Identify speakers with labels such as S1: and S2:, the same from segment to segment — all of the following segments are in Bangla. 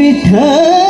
S1: বিঠা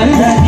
S1: Hare